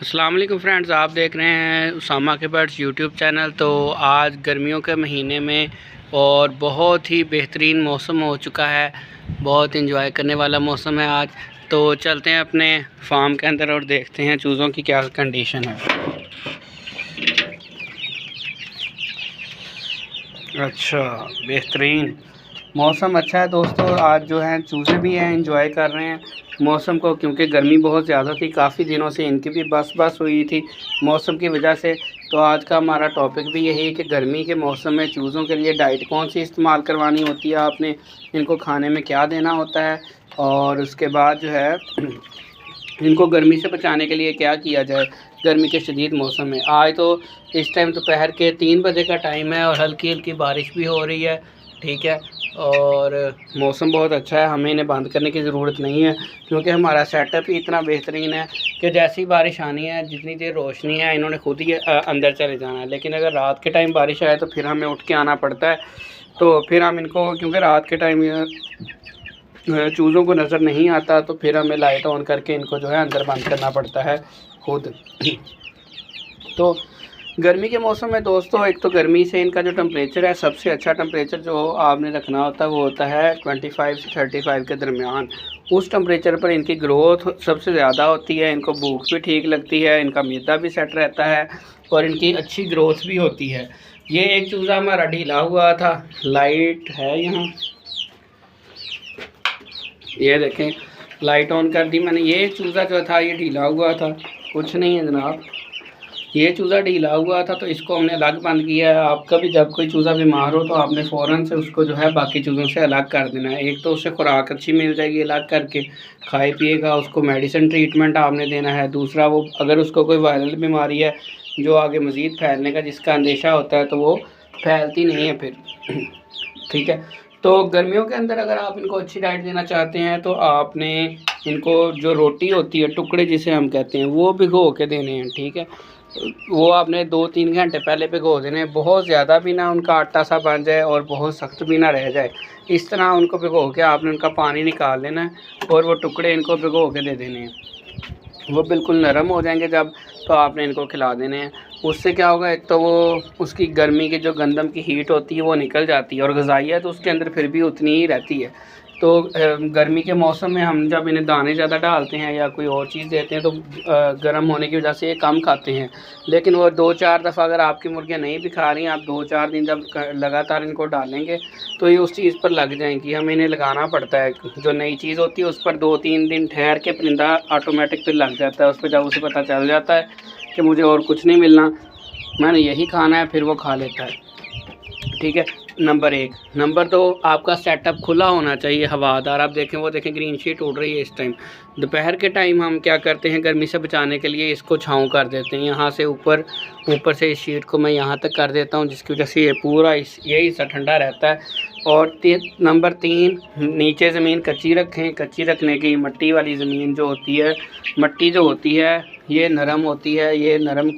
السلام علیکم فرینڈز، آپ دیکھ رہے ہیں اسامہ کے برڈس یوٹیوب چینل۔ تو آج گرمیوں کے مہینے میں اور بہت ہی بہترین موسم ہو چکا ہے۔ بہت انجوائے کرنے والا موسم ہے آج۔ تو چلتے ہیں اپنے فارم کے اندر اور دیکھتے ہیں چوزوں کی کیا کنڈیشن ہے۔ اچھا بہترین۔ موسم اچھا ہے دوستو آج جو ہیں چوزے بھی ہیں انجوائے کر رہے ہیں موسم کو، کیونکہ گرمی بہت زیادہ تھی، کافی دنوں سے ان کی بھی بس بس ہوئی تھی موسم کی وجہ سے۔ تو آج کا ہمارا ٹاپک بھی یہی ہے کہ گرمی کے موسم میں چوزوں کے لیے ڈائٹ کون سی استعمال کروانی ہوتی ہے، آپ نے ان کو کھانے میں کیا دینا ہوتا ہے، اور اس کے بعد جو ہے ان کو گرمی سے بچانے کے لیے کیا کیا جائے گرمی کے شدید موسم میں۔ آج تو اس ٹائم دوپہر کے تین بجے کا ٹائم ہے اور ہلکی ہلکی بارش بھی ہو رہی ہے۔ ٹھیک ہے۔ اور موسم بہت اچھا ہے، ہمیں انہیں بند کرنے کی ضرورت نہیں ہے، کیونکہ ہمارا سیٹ اپ ہی اتنا بہترین ہے کہ جیسی بارش آنی ہے، جتنی دیر روشنی ہے، انہوں نے خود ہی اندر چلے جانا ہے۔ لیکن اگر رات کے ٹائم بارش آئے تو پھر ہمیں اٹھ کے آنا پڑتا ہے۔ تو پھر ہم ان کو، کیونکہ رات کے ٹائم چوزوں کو نظر نہیں آتا، تو پھر ہمیں لائٹ آن کر کے ان کو جو ہے اندر بند کرنا پڑتا ہے خود۔ تو گرمی کے موسم میں دوستوں ایک تو گرمی سے ان کا جو ٹمپریچر ہے، سب سے اچھا ٹمپریچر جو آپ نے رکھنا ہوتا ہے، وہ ہوتا ہے ٹوئنٹی فائیو سے تھرٹی فائیو کے درمیان۔ اس ٹمپریچر پر ان کی گروتھ سب سے زیادہ ہوتی ہے، ان کو بھوک بھی ٹھیک لگتی ہے، ان کا میدا بھی سیٹ رہتا ہے اور ان کی اچھی گروتھ بھی ہوتی ہے۔ یہ ایک چوزہ ہمارا ڈھیلا ہوا تھا۔ لائٹ ہے یہاں۔ یہ دیکھیں۔ لائٹ آن کر دی میں نے۔ یہ چوزہ جو تھا، یہ ڈھیلا ہوا تھا۔ کچھ نہیں ہے جناب۔ یہ چوزہ ڈھیلا ہوا تھا تو اس کو ہم نے الگ بند کیا ہے۔ آپ کا بھی جب کوئی چوزہ بیمار ہو تو آپ نے فوراً سے اس کو جو ہے باقی چوزوں سے الگ کر دینا ہے۔ ایک تو اسے خوراک اچھی مل جائے گی الگ کر کے، کھائے پیے گا، اس کو میڈیسن ٹریٹمنٹ آپ نے دینا ہے۔ دوسرا وہ اگر اس کو کوئی وائرل بیماری ہے جو آگے مزید پھیلنے کا، جس کا اندیشہ ہوتا ہے تو وہ پھیلتی نہیں ہے پھر۔ ٹھیک ہے۔ تو گرمیوں کے اندر اگر آپ ان کو اچھی ڈائٹ دینا چاہتے ہیں تو آپ نے ان کو جو روٹی ہوتی ہے، ٹکڑے جسے ہم کہتے ہیں، وہ بھگو کے دینے ہیں۔ ٹھیک ہے۔ وہ آپ نے دو تین گھنٹے پہلے بھگو دینے، بہت زیادہ بھی نہ ان کا آٹا سا بن جائے اور بہت سخت بھی نہ رہ جائے۔ اس طرح ان کو بھگو کے آپ نے ان کا پانی نکال لینا ہے اور وہ ٹکڑے ان کو بھگو کے دے دینے۔ ہیں وہ بالکل نرم ہو جائیں گے جب تو آپ نے ان کو کھلا دینے۔ ہیں اس سے کیا ہوگا، ایک تو وہ اس کی گرمی کی جو گندم کی ہیٹ ہوتی ہے وہ نکل جاتی ہے اور غذائیت اس کے اندر پھر بھی اتنی ہی رہتی ہے۔ تو گرمی کے موسم میں ہم جب انہیں دانے زیادہ ڈالتے ہیں یا کوئی اور چیز دیتے ہیں تو گرم ہونے کی وجہ سے یہ کم کھاتے ہیں۔ لیکن وہ دو چار دفعہ اگر آپ کی مرغیاں نہیں بھی کھا رہی ہیں، آپ دو چار دن جب لگاتار ان کو ڈالیں گے تو یہ اس چیز پر لگ جائیں گی۔ ہمیں انہیں لگانا پڑتا ہے۔ جو نئی چیز ہوتی ہے، اس پر دو تین دن ٹھہر کے پرندہ آٹومیٹک پھر لگ جاتا ہے۔ اس پہ جب اسے پتہ چل جاتا ہے کہ مجھے اور کچھ نہیں ملنا، میں نے یہی کھانا ہے، پھر وہ کھا لیتا ہے۔ ٹھیک ہے؟ نمبر ایک۔ نمبر دو، آپ کا سیٹ اپ کھلا ہونا چاہیے ہوادار آپ دیکھیں، وہ دیکھیں گرین شیٹ اڑ رہی ہے اس ٹائم دوپہر کے ٹائم ہم کیا کرتے ہیں، گرمی سے بچانے کے لیے اس کو چھاؤں کر دیتے ہیں۔ یہاں سے اوپر اوپر سے اس شیٹ کو میں یہاں تک کر دیتا ہوں، جس کی وجہ سے یہ پورا اس، یہی حصہ ٹھنڈا رہتا ہے۔ اور نمبر تین، نیچے زمین کچی رکھیں۔ کچی رکھنے کی مٹی والی زمین جو ہوتی ہے، مٹی جو ہوتی ہے، یہ نرم ہوتی ہے۔ یہ نرم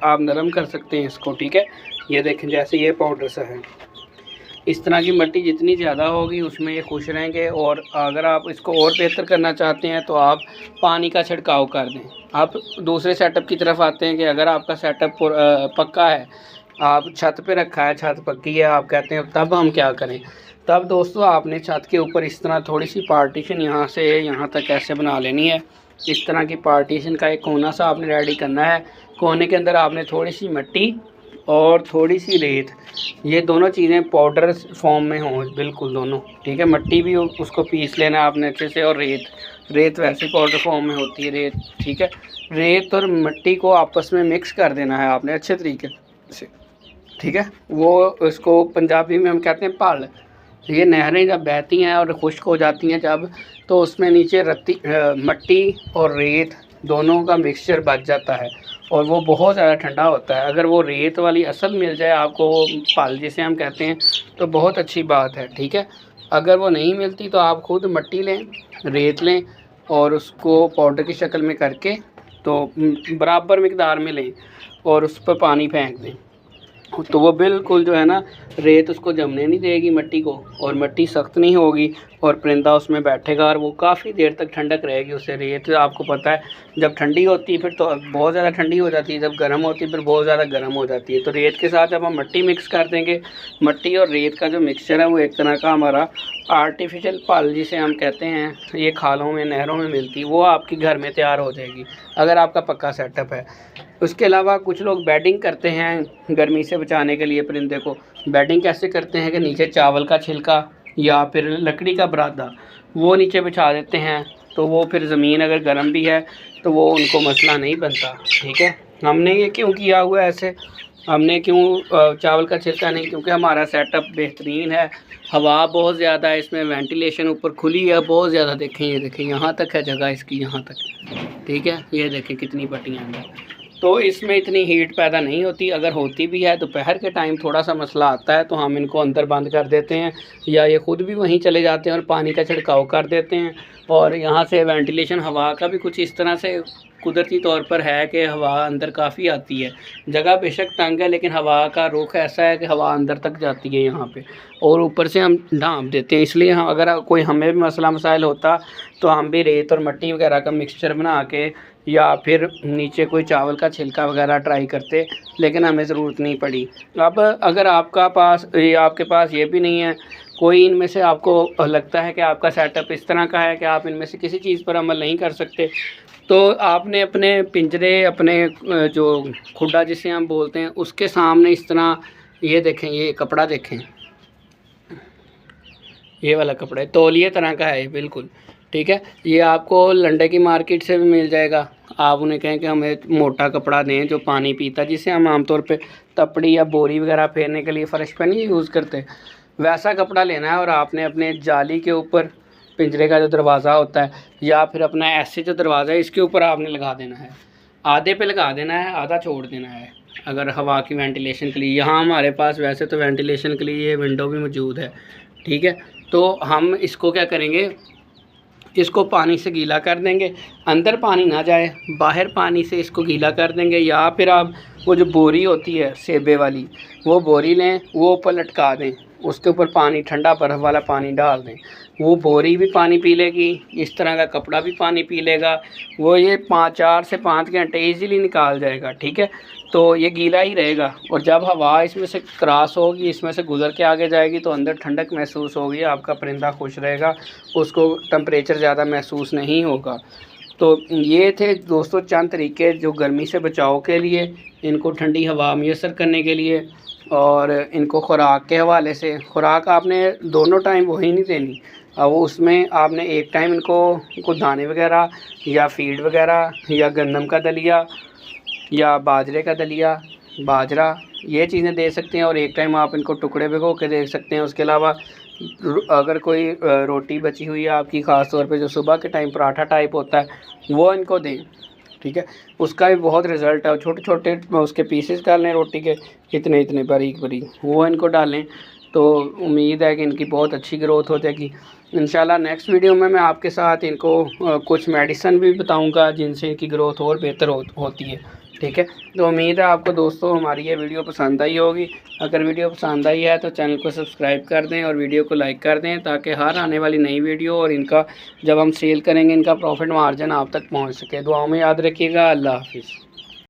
آپ نرم کر سکتے ہیں اس کو، ٹھیک ہے؟ یہ دیکھیں، جیسے یہ پاؤڈر سا ہے۔ اس طرح کی مٹی جتنی زیادہ ہوگی اس میں یہ خوش رہیں گے اور اگر آپ اس کو اور بہتر کرنا چاہتے ہیں تو آپ پانی کا چھڑکاؤ کر دیں۔ آپ دوسرے سیٹ اپ کی طرف آتے ہیں کہ اگر آپ کا سیٹ اپ پکا ہے، آپ چھت پہ رکھا ہے، چھت پکی ہے، آپ کہتے ہیں تب ہم کیا کریں؟ تب دوستو آپ نے چھت کے اوپر اس طرح تھوڑی سی پارٹیشن یہاں سے یہاں تک ایسے بنا لینی ہے۔ اس طرح کی پارٹیشن کا ایک کونا سا آپ نے ریڈی کرنا ہے۔ کونے کے اندر آپ نے تھوڑی سی مٹی اور تھوڑی سی ریت، یہ دونوں چیزیں پاؤڈر فارم میں ہوں، بالکل دونوں، ٹھیک ہے؟ مٹی بھی اس کو پیس لینا ہے آپ نے اچھے سے، اور ریت ریت ویسے پاؤڈر فارم میں ہوتی ہے، ریت، ٹھیک ہے؟ ریت اور مٹی کو آپس میں مکس کر دینا ہے آپ نے اچھے طریقے سے، ٹھیک ہے؟ وہ اس کو پنجابی میں ہم کہتے ہیں پال یہ نہریں جب بہتی ہیں اور خشک ہو جاتی ہیں جب، تو اس میں نیچے رتی، مٹی اور ریت دونوں کا مکسچر بچ جاتا ہے۔ اور وہ بہت زیادہ ٹھنڈا ہوتا ہے۔ اگر وہ ریت والی اصل مل جائے، آپ کو وہ پال جسے ہم کہتے ہیں، تو بہت اچھی بات ہے، ٹھیک ہے؟ اگر وہ نہیں ملتی تو آپ خود مٹی لیں، ریت لیں اور اس کو پاؤڈر کی شکل میں کر کے تو برابر مقدار میں لیں اور اس پر پانی پھینک دیں۔ تو وہ بالکل جو ہے نا، ریت اس کو جمنے نہیں دے گی مٹی کو، اور مٹی سخت نہیں ہوگی، اور پرندہ اس میں بیٹھے گا، اور وہ کافی دیر تک ٹھنڈک رہے گی اس سے ریت آپ کو پتہ ہے، جب ٹھنڈی ہوتی ہے پھر تو بہت زیادہ ٹھنڈی ہو جاتی ہے، جب گرم ہوتی ہے پھر بہت زیادہ گرم ہو جاتی ہے۔ تو ریت کے ساتھ جب ہم مٹی مکس کر دیں گے، مٹی اور ریت کا جو مکسچر ہے وہ ایک طرح کا ہمارا آرٹیفیشل پل جسے ہم کہتے ہیں، یہ کھالوں میں، نہروں میں ملتی، وہ آپ کی گھر میں تیار ہو جائے گی، اگر آپ کا پکا سیٹ اپ ہے۔ اس کے علاوہ کچھ لوگ بیڈنگ کرتے ہیں گرمی سے بچانے کے لیے پرندے کو۔ بیڈنگ کیسے کرتے ہیں کہ نیچے چاول کا چھلکا یا پھر لکڑی کا برادہ، وہ نیچے بچھا دیتے ہیں۔ تو وہ پھر زمین اگر گرم بھی ہے تو وہ ان کو مسئلہ نہیں بنتا، ٹھیک ہے؟ ہم نے یہ کیوں کیا ہوا ہے ایسے؟ ہم نے کیوں چاول کا چھلکا نہیں؟ کیونکہ ہمارا سیٹ اپ بہترین ہے۔ ہوا بہت زیادہ ہے، اس میں وینٹیلیشن اوپر کھلی ہے، بہت زیادہ دیکھیں، یہ دیکھیں، یہاں تک ہے جگہ اس کی، یہاں تک۔ ٹھیک ہے؟ یہ دیکھیں کتنی پٹیاں ہیں۔ تو اس میں اتنی ہیٹ پیدا نہیں ہوتی۔ اگر ہوتی بھی ہے، دوپہر کے ٹائم تھوڑا سا مسئلہ آتا ہے تو ہم ان کو اندر بند کر دیتے ہیں یا یہ خود بھی وہیں چلے جاتے ہیں اور پانی کا چھڑکاؤ کر دیتے ہیں۔ اور یہاں سے وینٹیلیشن ہوا کا بھی کچھ اس طرح سے قدرتی طور پر ہے کہ ہوا اندر کافی آتی ہے۔ جگہ بے شک تنگ ہے، لیکن ہوا کا رخ ایسا ہے کہ ہوا اندر تک جاتی ہے یہاں پہ۔ اور اوپر سے ہم ڈھانپ دیتے ہیں۔ اس لیے ہم اگر کوئی ہمیں بھی مسئلہ مسائل ہوتا تو ہم بھی ریت اور مٹی وغیرہ کا مکسچر بنا کے یا پھر نیچے کوئی چاول کا چھلکا وغیرہ ٹرائی کرتے، لیکن ہمیں ضرورت نہیں پڑی۔ اب اگر آپ کا پاس آپ کے پاس یہ بھی نہیں ہے، کوئی ان میں سے آپ کو لگتا ہے کہ آپ کا سیٹ اپ اس طرح کا ہے کہ آپ ان میں سے کسی چیز پر عمل نہیں کر سکتے، تو آپ نے اپنے پنجرے، اپنے جو کھڈا جسے ہم بولتے ہیں، اس کے سامنے اس طرح یہ دیکھیں، یہ کپڑا دیکھیں۔ یہ والا کپڑا ہے تولیے طرح کا ہے بالکل۔ ٹھیک ہے؟ یہ آپ کو لنڈے کی مارکیٹ سے بھی مل جائے گا۔ آپ انہیں کہیں کہ ہمیں موٹا کپڑا دیں جو پانی پیتا جسے ہم عام طور پہ تپڑی یا بوری وغیرہ پھیرنے کے لیے فرش پہ نہیں یوز کرتے ویسا کپڑا لینا ہے اور آپ نے اپنے جالی کے اوپر پنجرے کا جو دروازہ ہوتا ہے یا پھر اپنا ایسے جو دروازہ ہے، اس کے اوپر آپ نے لگا دینا ہے۔ آدھے پہ لگا دینا ہے، آدھا چھوڑ دینا ہے۔ اگر ہوا کی وینٹیلیشن کے لیے، یہاں ہمارے پاس ویسے تو وینٹیلیشن کے لیے یہ ونڈو بھی موجود ہے۔ ٹھیک ہے؟ تو ہم اس کو کیا کریں گے؟ اس کو پانی سے گیلا کر دیں گے۔ اندر پانی نہ جائے، باہر پانی سے اس کو گیلا کر دیں گے۔ یا پھر آپ وہ جو بوری ہوتی ہے سیبے والی، وہ بوری لیں، وہ اوپر لٹکا دیں، اس کے اوپر پانی، ٹھنڈا برف والا پانی ڈال دیں۔ وہ بوری بھی پانی پی لے گی، اس طرح کا کپڑا بھی پانی پی لے گا۔ وہ یہ پانچ، چار سے پانچ گھنٹے ایزیلی نکال جائے گا، ٹھیک ہے؟ تو یہ گیلا ہی رہے گا۔ اور جب ہوا اس میں سے کراس ہوگی، اس میں سے گزر کے آگے جائے گی تو اندر ٹھنڈک محسوس ہوگی، آپ کا پرندہ خوش رہے گا، اس کو ٹمپریچر زیادہ محسوس نہیں ہوگا۔ تو یہ تھے دوستو چند طریقے جو گرمی سے بچاؤ کے لیے، ان کو ٹھنڈی ہوا میسر کرنے کے لیے، اور ان کو خوراک کے حوالے سے۔ خوراک آپ نے دونوں ٹائم وہی نہیں دینی۔ وہ اس میں آپ نے ایک ٹائم ان کو ان کو دانے وغیرہ یا فیڈ وغیرہ یا گندم کا دلیا یا باجرے کا دلیا باجرہ یہ چیزیں دے سکتے ہیں اور ایک ٹائم آپ ان کو ٹکڑے بھگو کے دے سکتے ہیں۔ اس کے علاوہ اگر کوئی روٹی بچی ہوئی ہے آپ کی، خاص طور پہ جو صبح کے ٹائم پراٹھا ٹائپ ہوتا ہے، وہ ان کو دیں۔ ٹھیک ہے؟ اس کا بھی بہت رزلٹ ہے۔ چھوٹے چھوٹے اس کے پیسز ڈالیں روٹی کے، اتنے اتنے باریک باریک، وہ ان کو ڈالیں تو امید ہے کہ ان کی بہت اچھی گروتھ ہو جائے گی۔ انشاءاللہ نیکسٹ ویڈیو میں میں آپ کے ساتھ ان کو کچھ میڈیسن بھی بتاؤں گا جن سے ان کی گروتھ اور بہتر ہوتی ہے۔ ٹھیک ہے؟ تو امید ہے آپ کو دوستوں ہماری یہ ویڈیو پسند آئی ہوگی۔ اگر ویڈیو پسند آئی ہے تو چینل کو سبسکرائب کر دیں اور ویڈیو کو لائک کر دیں تاکہ ہر آنے والی نئی ویڈیو اور ان کا جب ہم سیل کریں گے ان کا پروفٹ مارجن آپ تک پہنچ سکے۔ دعاؤں میں یاد رکھیے گا۔ اللہ حافظ۔